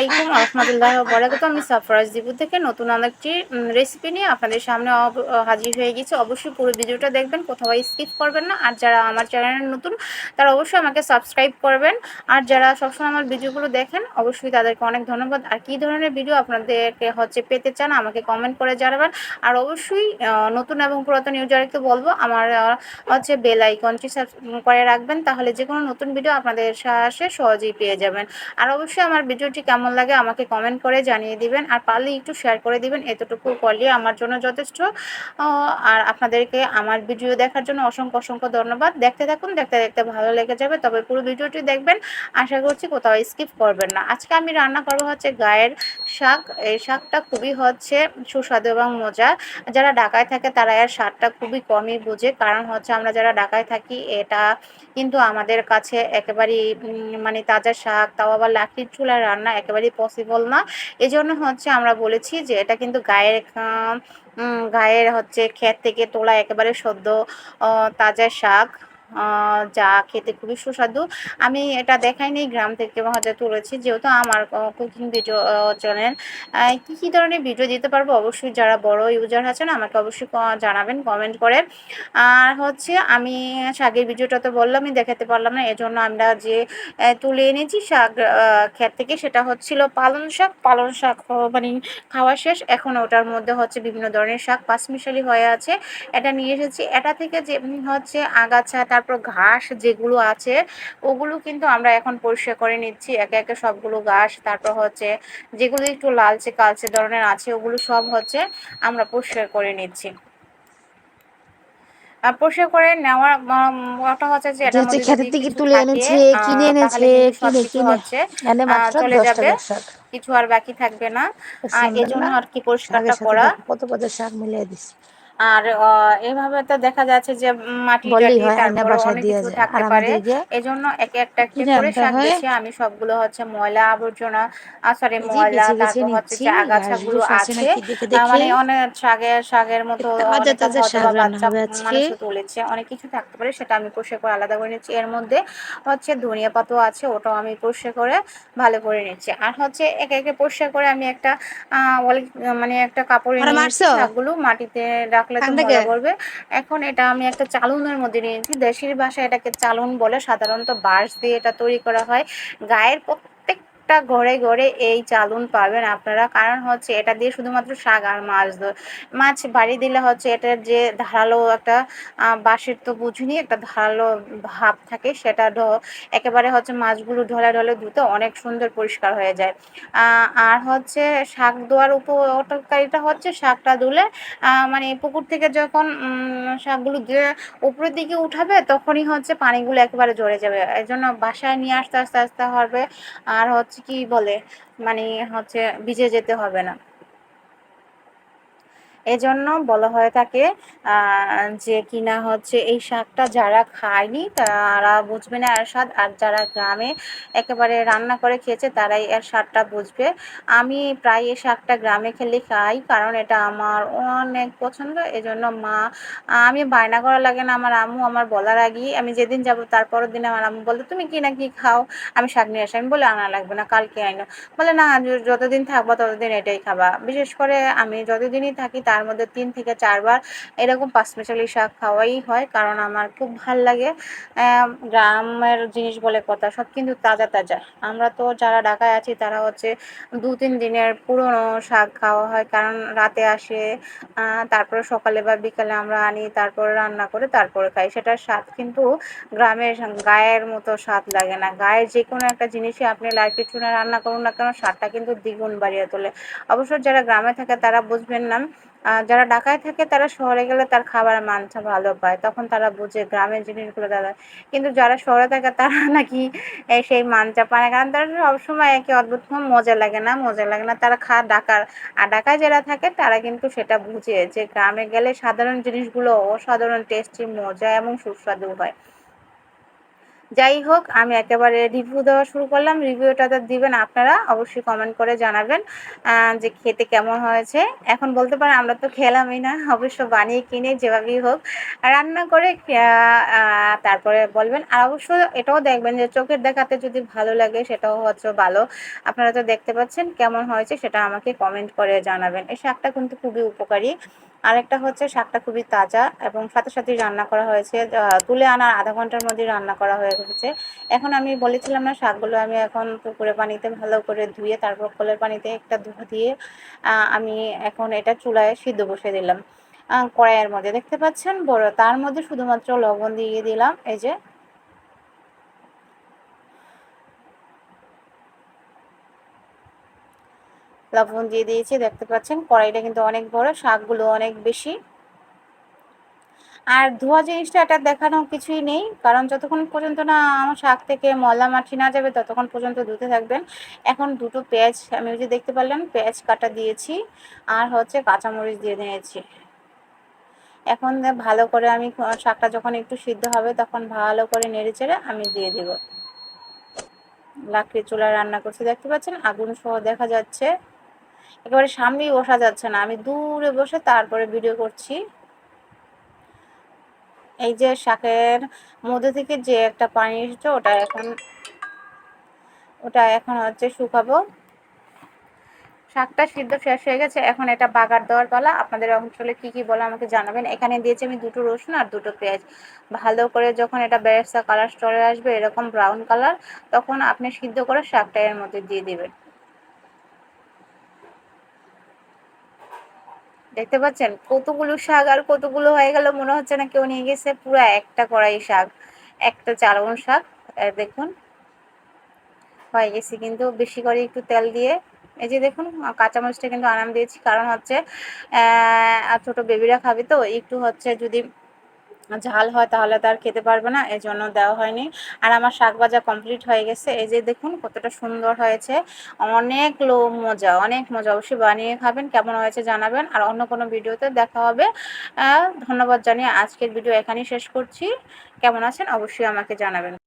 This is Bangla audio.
আলাইকুম রহমতুল্লাহ বরাকাত আমি সাফরাজ দিবু। থেকে নতুন আরেকটি রেসিপি নিয়ে আপনাদের সামনে হাজির হয়ে গেছি। অবশ্যই পুরো ভিডিওটা দেখবেন, কোথাও স্কিপ করবেন না। আর যারা আমার চ্যানেলে নতুন, তারা অবশ্যই আমাকে সাবস্ক্রাইব করবেন। আর যারা সবসময় আমার ভিডিওগুলো দেখেন, অবশ্যই তাদেরকে অনেক ধন্যবাদ। আর কী ধরনের ভিডিও আপনাদেরকে হচ্ছে পেতে চান, আমাকে কমেন্ট করে জানাবেন। আর অবশ্যই নতুন এবং পুরাতন ইউজারকে বলব, আমার হচ্ছে বেল আইকনটি করে রাখবেন। তাহলে যে কোনো নতুন ভিডিও আপনাদের সাথে সহজেই পেয়ে যাবেন। আর অবশ্যই আমার ভিডিওটি কেমন লাগে আমাকে কমেন্ট করে জানিয়ে দিবেন। আর পারলে একটু শেয়ার করে দিবেন। এতটুকু করলে আমার জন্য যথেষ্ট। আর আপনাদেরকে আমার ভিডিও দেখার জন্য অসংখ্য অসংখ্য ধন্যবাদ। দেখতে থাকুন, দেখতে দেখতে ভালো লেগে যাবে। তবে পুরো ভিডিওটি দেখবেন। আশা করছি কোথাও স্কিপ করবেন না। আজকে আমি রান্না করব হচ্ছে গায়ের শাক। এই শাকটা খুবই হচ্ছে সুস্বাদু এবং মজা। যারা ঢাকায় থাকে তারা এর স্বাদটা খুবই কমই বোঝে। কারণ হচ্ছে আমরা যারা ঢাকায় থাকি, এটা কিন্তু আমাদের কাছে একেবারেই মানে তাজা শাক, তাও আবার লাকড়ির চুলার রান্না একেবারেই পসিবল না। এই জন্য হচ্ছে আমরা বলেছি যে এটা কিন্তু গায়ের গায়ের হচ্ছে ক্ষেত থেকে তোলা একেবারে সদ্য তাজা শাক। যা খেতে খুবই সুস্বাদু। আমি এটা দেখাইনি, গ্রাম থেকে হয়তো তুলেছি। যেহেতু আমার কুকিং ভিডিও চ্যানেল কী কী ধরনের ভিডিও দিতে পারব? অবশ্যই যারা বড় ইউজার আছেন, আমাকে অবশ্যই জানাবেন কমেন্ট করে। আর হচ্ছে, আমি শাকের ভিডিওটা তো বললামই, দেখাতে পারলাম না। এজন্য আমরা যে তুলে এনেছি শাক ক্ষেত থেকে, সেটা হচ্ছিল পালন শাক। পালন শাক মানে খাওয়া শেষ। এখন ওটার মধ্যে হচ্ছে বিভিন্ন ধরনের শাক পাঁচমিশালি হয়ে আছে। এটা নিয়ে এসেছি। এটা থেকে যে হচ্ছে আগাছা তারপর ঘাস যেগুলো আছে ওগুলো কিন্তু আমরা এখন পরিষ্কার করে নিচ্ছি। একে একে সবগুলো ঘাস তারপর হচ্ছে যেগুলো একটু লালচে কালচে ধরনের আছে ওগুলো সব হচ্ছে আমরা পরিষ্কার করে নিচ্ছি। পরিষ্কার করে নেওয়ার ওটা হচ্ছে যে এটা ক্ষেতের থেকে তুলে এনেছে কিনে এনেছে কিনে কিনে। হচ্ছে চলে যাবে। কিছু আর বাকি থাকবে না। এই জন্য আর কি পরিষ্কারটা করা। কত কত শাক মিলিয়ে দিছি আর এভাবে তো দেখা যাচ্ছে যে মাটি থাকতে পারে। এজন্য এক একটা করে শাক আমি সবগুলো হচ্ছে ময়লা আবর্জনা সরি ময়লা তারপর হচ্ছে যে আগাছাগুলো আছে। মানে অনেক শাকের শাকের মতো মানুষ তুলেছে অনেক কিছু থাকতে পারে সেটা আমি পরিষ্কার করে আলাদা করে নিচ্ছি। এর মধ্যে হচ্ছে ধনিয়া পাতাও আছে ওটাও আমি পরিষ্কার করে ভালো করে নিচ্ছি। আর হচ্ছে একে একে পরিষ্কার করে আমি একটা মানে একটা কাপড়ে শাকগুলো মাটিতে রাখ মজা করবে এখন এটা আমি একটা চালুনের মধ্যে নিয়েছি। দেশির ভাষায় এটাকে চালুন বলে সাধারণত বাঁশ দিয়ে এটা তৈরি করা হয়। গায়ের প্রত্যেকটা ঘরে ঘরে এই চালুন পাবেন আপনারা। কারণ হচ্ছে এটা দিয়ে শুধুমাত্র শাক আর মাছ মাছ বাড়ি দিলে হচ্ছে এটার যে ধারালো একটা বাঁশের তো বুঝিনি একটা ধারালো ভাব থাকে সেটা ঢ, একেবারে হচ্ছে মাছগুলো ঢলে ঢলে ধুতে অনেক সুন্দর পরিষ্কার হয়ে যায়। আর হচ্ছে শাক দেওয়ার উপকারিতা হচ্ছে শাকটা ধুলে মানে পুকুর থেকে যখন শাকগুলো উপরের দিকে উঠাবে তখনই হচ্ছে পানিগুলো একেবারে ঝরে যাবে। এই জন্য বাসায় নিয়ে আসতে, আস্তে আস্তে হবে। আর হচ্ছে কি বলে? মানে হচ্ছে ভিজে যেতে হবে না। এজন্য বলা হয়ে থাকে যে কিনা হচ্ছে এই শাকটা যারা খায়নি, তারা বুঝবে না এর স্বাদ। আর যারা গ্রামে একেবারে রান্না করে খেয়েছে, তারাই এর স্বাদটা বুঝবে। আমি প্রায় এই শাকটা গ্রামে খেলে খাই, কারণ এটা আমার অনেক পছন্দ। এজন্য মা, আমি বায়না করা লাগে না আমার আম্মু আমার বলার আগেই। আমি যেদিন যাব তারপরের দিন আমার আম্মু বলতো তুমি কি না কি খাও? আমি শাক নিয়ে আসি। আমি বলে, আনা লাগবে না, কালকে আইনো। বলে, না, যতদিন থাকব ততদিন এটাই খাবা। বিশেষ করে আমি যতদিনই থাকি তার মধ্যে তিন থেকে চারবার এরকম পাঁচমিশালি শাক খাওয়াই হয়, কারণ আমার খুব ভালো লাগে। গ্রামের জিনিস বলে কথা, সব কিন্তু তাজা তাজা। আমরা তো যারা ঢাকায় আছি, তারা হচ্ছে দু তিন দিনের পুরনো শাক খাওয়া হয়, কারণ রাতে আসে তারপরে সকালে বা বিকালে আমরা আনি, তারপরে রান্না করে তারপরে খাই। সেটার স্বাদ কিন্তু গ্রামের গায়ের মতো স্বাদ লাগে না। গায়ের যে কোনো একটা জিনিসই আপনি লাইফে চুনে রান্না করুন না কেন, স্বাদটা কিন্তু দ্বিগুণ বাড়িয়ে তোলে। অবশ্য যারা গ্রামে থাকে তারা বুঝবেন না যারা ঢাকায় থাকে তারা শহরে গেলে তার খাবার মানটা ভালো পায়। তখন তারা বুঝে গ্রামের জিনিসগুলো তারা কিন্তু যারা শহরে থাকে তারা নাকি সেই মানটা পায় না। কারণ তারা সবসময় একে অদ্ভুত মজা লাগে না, মজা লাগে না। তারা খা ঢাকার আর ঢাকায় যারা থাকে তারা কিন্তু সেটা বুঝে যে গ্রামে গেলে সাধারণ জিনিসগুলো অসাধারণ টেস্টি মজা এবং সুস্বাদু হয়। যাই হোক, আমি একেবারে রিভিউ দেওয়া শুরু করলাম। রিভিউটা তো দিবেন আপনারা, অবশ্যই কমেন্ট করে জানাবেন যে খেতে কেমন হয়েছে। এখন বলতে পারেন, আমরা তো খেলামই না, অবশ্য বানিয়ে কিনে যেভাবেই হোক, রান্না করে তারপরে বলবেন। আর অবশ্য এটাও দেখবেন যে চোখের দেখাতে যদি ভালো লাগে, সেটাও হচ্ছে ভালো। আপনারা তো দেখতে পাচ্ছেন কেমন হয়েছে, সেটা আমাকে কমেন্ট করে জানাবেন। এই শাকটা কিন্তু খুবই উপকারী আরেকটা হচ্ছে শাকটা খুবই তাজা এবং সাথে সাথেই রান্না করা হয়েছে। তুলে আনার আধা ঘণ্টার মধ্যে রান্না করা হয়ে গেছে। এখন আমি বলেছিলাম না, শাকগুলো আমি এখন পুকুরের পানিতে ভালো করে ধুয়ে তারপর কলের পানিতে একটা ধোয়া দিয়ে আমি এখন এটা চুলায় সিদ্ধ বসে দিলাম। কড়াইয়ের মধ্যে। দেখতে পাচ্ছেন বড়, তার মধ্যে শুধুমাত্র লবণ দিয়ে দিলাম। এই যে লবণ দিয়ে দিয়েছি, দেখতে পাচ্ছেন? কড়াইটা কিন্তু অনেক বড়, শাকগুলো অনেক বেশি। আর ধোয়া জিনিসটা এটা দেখানো কিছুই নেই, কারণ যতক্ষণ পর্যন্ত না আমার শাক থেকে ময়লা মাটি না যাবে, ততক্ষণ পর্যন্ত ধুতে থাকবেন। এখন দুটো পেঁয়াজ, আমি ওই যে দেখতে পারলেন পেঁয়াজ কাটা দিয়েছি, আর হচ্ছে কাঁচামরিচ দিয়ে দিয়েছি। এখন ভালো করে আমি শাকটা যখন একটু সিদ্ধ হবে, তখন ভালো করে নেড়ে চেড়ে আমি দিয়ে দেব। লাকড়ি চুলায় রান্না করছি, দেখতে পাচ্ছেন? আগুন সহ দেখা যাচ্ছে। একেবারে সামনেই বসা যাচ্ছে না। আমি দূরে বসে তারপরে ভিডিও করছি। এই যে শাকের মধ্যে থেকে যে একটা পানি এসেছে, ওটা এখন ওটা এখন হচ্ছে শুকাবো। শাকটা সিদ্ধ শেষ হয়ে গেছে। এখন এটা বাগার দেওয়ার পালা। আপনাদের অঞ্চলে কি কি বলে আমাকে জানাবেন। এখানে দিয়েছি আমি দুটো রসুন আর দুটো পেঁয়াজ। ভালো করে যখন এটা বেরেস্তা কালার চলে আসবে, এরকম ব্রাউন কালার তখন আপনি সিদ্ধ করে শাকটা এর মধ্যে দিয়ে দিবেন। দেখতে পাচ্ছেন? কতগুলো শাক আর কতগুলো হয়ে গেল মনে হচ্ছে না কেউ নিয়ে গেছে, পুরো একটা কড়াই শাক, একটা চালন শাক দেখুন। হয়ে গেছে কিন্তু বেশি করে একটু তেল দিয়ে। এই যে দেখুন কাঁচামরিচটা কিন্তু আরাম দিয়েছি, কারণ হচ্ছে ছোট বেবিরা খাবে তো, একটু হচ্ছে যদি ঝাল হয় তাহলে তো আর খেতে পারবে না এই জন্য দেওয়া হয়নি। আর আমার শাক ভাজা কমপ্লিট হয়ে গেছে। এই যে দেখুন কতটা সুন্দর হয়েছে। অনেক লো মজা, অনেক মজা। অবশ্যই বানিয়ে খাবেন, কেমন হয়েছে জানাবেন। আর অন্য কোনো ভিডিওতে দেখা হবে। ধন্যবাদ জানিয়ে আজকের ভিডিও এখানেই শেষ করছি। কেমন আছেন অবশ্যই আমাকে জানাবেন।